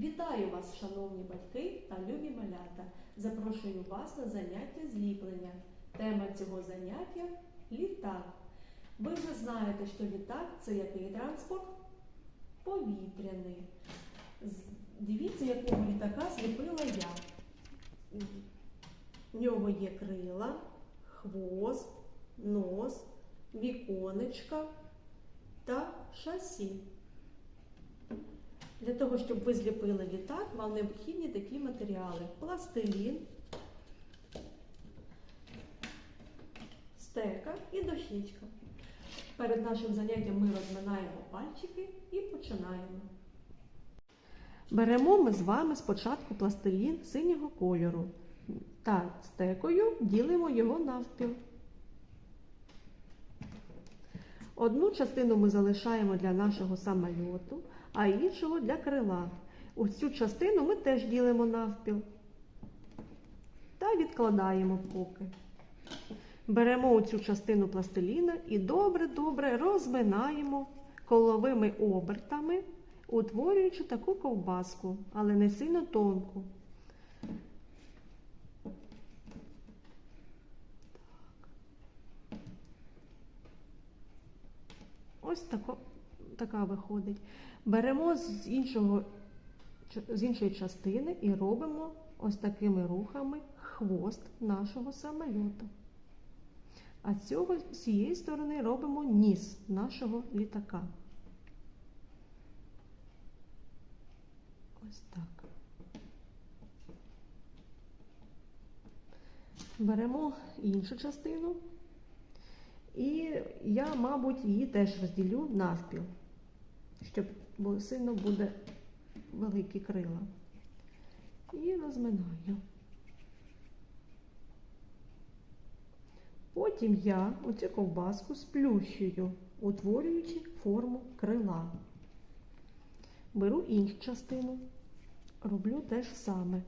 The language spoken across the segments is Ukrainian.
Вітаю вас, шановні батьки та любі малята. Запрошую вас на заняття зліплення. Тема цього заняття літак. Ви вже знаєте, що літак це який транспорт? Повітряний. Дивіться, якого літака зліпила я. В нього є крила, хвост, нос, віконечка та шасі. Для того, щоб ви зліпили літак, вам необхідні такі матеріали: пластилін, стека і дощечка. Перед нашим заняттям ми розминаємо пальчики і починаємо. Беремо ми з вами спочатку пластилін синього кольору та стекою ділимо його навпіл. Одну частину ми залишаємо для нашого самольоту, а іншого для крила. Ось цю частину ми теж ділимо навпіл та відкладаємо поки. Беремо оцю частину пластиліна і добре-добре розминаємо коловими обертами, утворюючи таку ковбаску, але не сильно тонку. Ось тако, така виходить. Беремо з, іншого, з іншої частини і робимо ось такими рухами хвост нашого самольоту. А цього, з цієї сторони робимо ніс нашого літака. Ось так. Беремо іншу частину. І я, мабуть, її теж розділю навпіл, щоб сильно буде великі крила. І розминаю. Потім я оцю ковбаску сплющую, утворюючи форму крила. Беру іншу частину, роблю те ж саме.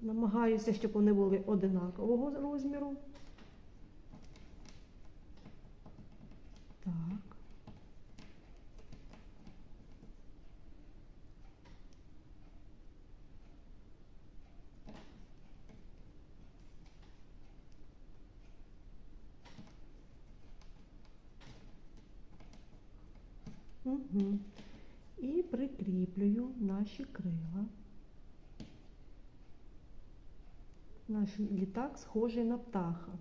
Намагаюся, щоб вони були одинакового розміру. Так. Угу. І прикріплюю наші крила. Наш літак схожий на птаха.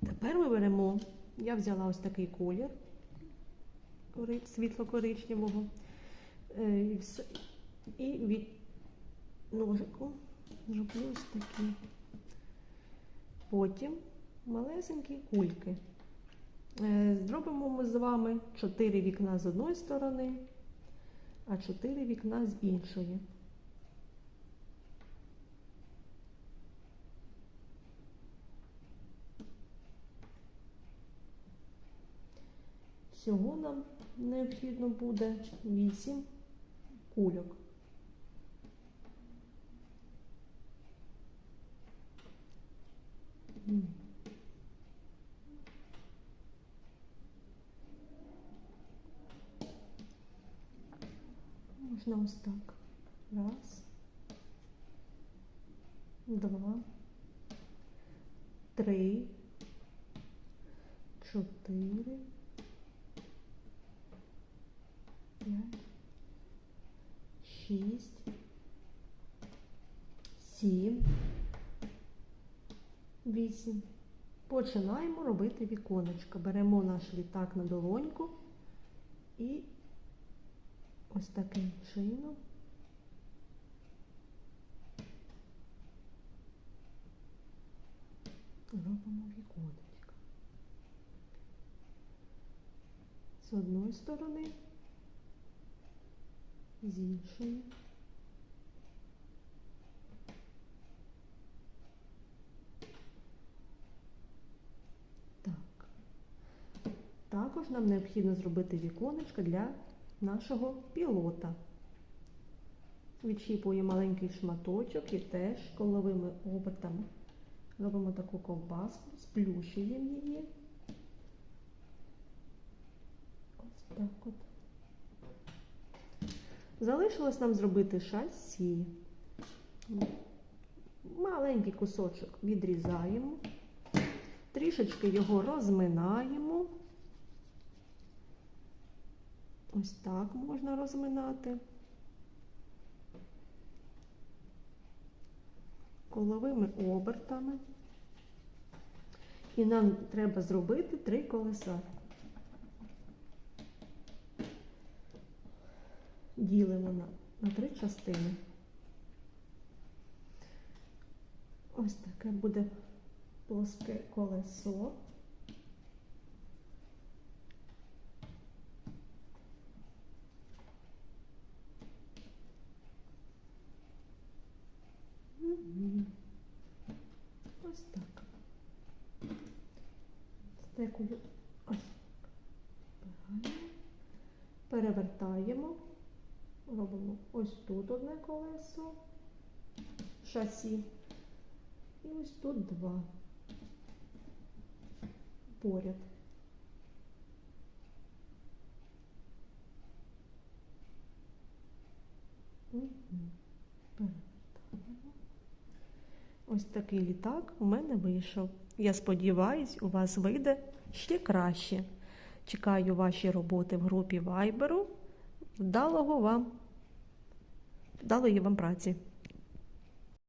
Тепер ми беремо, я взяла ось такий колір кори- світло-коричневого е, і від ножику зроблю ось такі. Потім малесенькі кульки. Е, Зробимо ми з вами 4 вікна з одної сторони, а 4 вікна з іншої. Всього нам необхідно буде 8 кульок. М. Можна так. Раз. Два. Три. Чотири. П'ять. Шість. Сім. Вісім. Починаємо робити віконечко. Беремо наш літак на долоньку і ось таким чином робимо віконечко. З одної сторони, з іншої. Так. Також нам необхідно зробити віконечко для нашого пілота. Відщіпуємо маленький шматочок і теж коловими обертами робимо таку ковбаску, сплющуємо її так от. Залишилось нам зробити шасі. Маленький кусочок відрізаємо, трішечки його розминаємо. Ось так можна розминати. Коловими обертами. І нам треба зробити три колеса. Ділимо на, на три частини. Ось таке буде плоске колесо. Мгм. Ось так. Стекою ось. Перевертаємо. Робимо ось тут одне колесо, шасі. І ось тут два. Поряд. Мгм. Перевертаємо. Ось такий літак у мене вийшов. Я сподіваюсь, у вас вийде ще краще. Чекаю ваші роботи в групі Viber. Вдалого вам, вдалої вам праці!